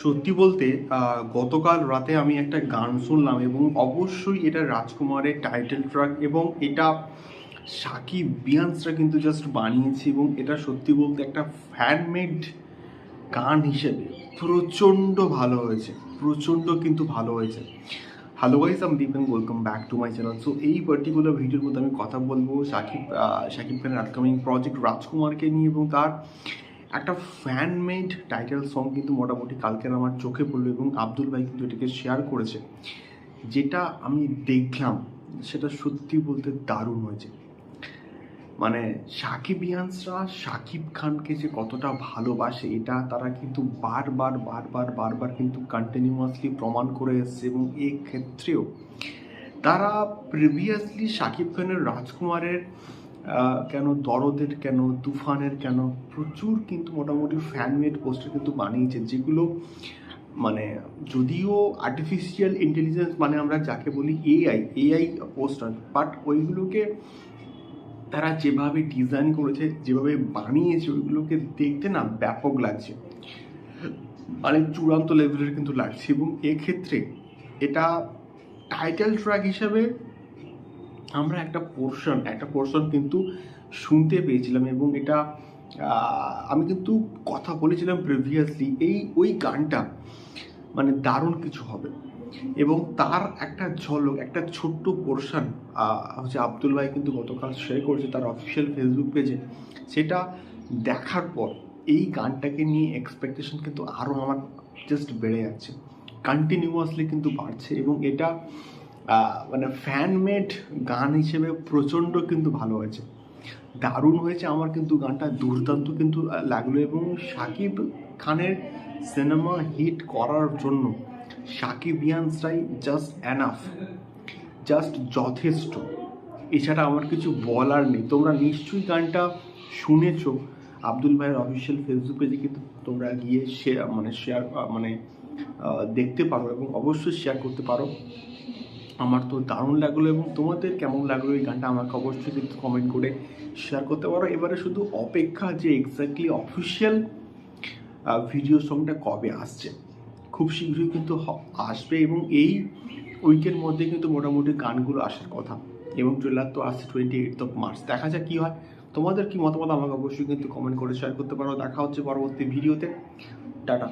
সত্যি বলতে গতকাল রাতে আমি একটা গান শুনলাম এবং অবশ্যই এটা রাজকুমারের টাইটেল ট্র্যাক এবং এটা সাকিব, বিয়ান্সরা কিন্তু জাস্ট বানিয়েছে এবং এটা সত্যি বলতে একটা ফ্যানমেড গান হিসেবে প্রচণ্ড ভালো হয়েছে, প্রচণ্ড কিন্তু ভালো হয়েছে। হ্যালো গাইস আমি Deep welcome back to my channel so এই পার্টিকুলার ভিডিওর মধ্যে আমি কথা বলব সাকিব সাকিব খানের আপকামিং প্রজেক্ট রাজকুমারকে নিয়ে এবং তার একটা ফ্যান মেড টাইটেল সং কিন্তু মোটামুটি কালকে আমার চোখে পড়ল এবং আব্দুল ভাই কিন্তু এটাকে শেয়ার করেছে। যেটা আমি দেখলাম, সেটা সত্যি বলতে দারুণ হয়েছে। মানে সাকিবিয়ানসরা সাকিব খানকে যে কতটা ভালোবাসে, এটা তারা কিন্তু বারবার বারবার বারবার কিন্তু কন্টিনিউয়াসলি প্রমাণ করে এসছে এবং এক্ষেত্রেও তারা প্রিভিয়াসলি সাকিব খানের রাজকুমারের কেন দরদের কেন, তুফানের কেন? প্রচুর কিন্তু মোটামুটি ফ্যানমেড পোস্টার কিন্তু বানিয়েছে, যেগুলো মানে যদিও আর্টিফিশিয়াল ইন্টেলিজেন্স মানে আমরা যাকে বলি এআই এআই পোস্টার বাট ওইগুলোকে তারা যেভাবে ডিজাইন করেছে, যেভাবে বানিয়েছে, ওইগুলোকে দেখতে না ব্যাপক লাগছে। মানে চূড়ান্ত লেভেলের কিন্তু লাগছে এবং এক্ষেত্রে এটা টাইটেল ট্র্যাক হিসাবে আমরা একটা পোর্শন একটা পোর্শন কিন্তু শুনতে পেয়েছিলাম এবং এটা আমি কিন্তু কথা বলেছিলাম প্রিভিয়াসলি এই, ওই গানটা মানে দারুণ কিছু হবে। এবং তার একটা ঝলক, একটা ছোট্ট পোর্শন হচ্ছে আব্দুল ভাই কিন্তু গতকাল শেয়ার করেছে তার অফিসিয়াল ফেসবুক পেজে সেটা দেখার পর এই গানটাকে নিয়ে এক্সপেকটেশন কিন্তু আরও আমার জাস্ট বেড়ে যাচ্ছে। কন্টিনিউয়াসলি কিন্তু বাড়ছে এবং এটা মানে ফ্যান মেড গান হিসেবে প্রচণ্ড কিন্তু ভালো হয়েছে। দারুণ হয়েছে আমার কিন্তু গানটা, দুর্দান্ত কিন্তু লাগল এবং সাকিব খানের সিনেমা হিট করার জন্য সাকিব সাকিবিয়ানসরাই জাস্ট অ্যানাফ জাস্ট যথেষ্ট। এছাড়া আমার কিছু বলার নেই। তোমরা নিশ্চয়ই গানটা শুনেছ। আব্দুল ভাইয়ের অফিসিয়াল ফেসবুক পেজে কিন্তু তোমরা গিয়ে শেয়ার মানে শেয়ার মানে দেখতে পারো এবং অবশ্যই শেয়ার করতে পারো। আমার তো দারুণ লাগল এবং তোমাদের কেমন লাগল এই গানটা আমাকে অবশ্যই কিন্তু কমেন্ট করে শেয়ার করতে পারো। এবারে শুধু অপেক্ষা যে এক্স্যাক্টলি অফিসিয়াল ভিডিও সংটা কবে আসছে। খুব শীঘ্রই কিন্তু আসবে এবং এই উইকের মধ্যে কিন্তু মোটামুটি গানগুলো আসার কথা। এবং ট্রেলার তো আসছে টোয়েন্টি এইট অফ মার্চ দেখা যাক কী হয়। তোমাদের কি মতামত আমাকে অবশ্যই কিন্তু কমেন্ট করে শেয়ার করতে পারো। দেখা হচ্ছে পরবর্তী ভিডিওতে টাটা।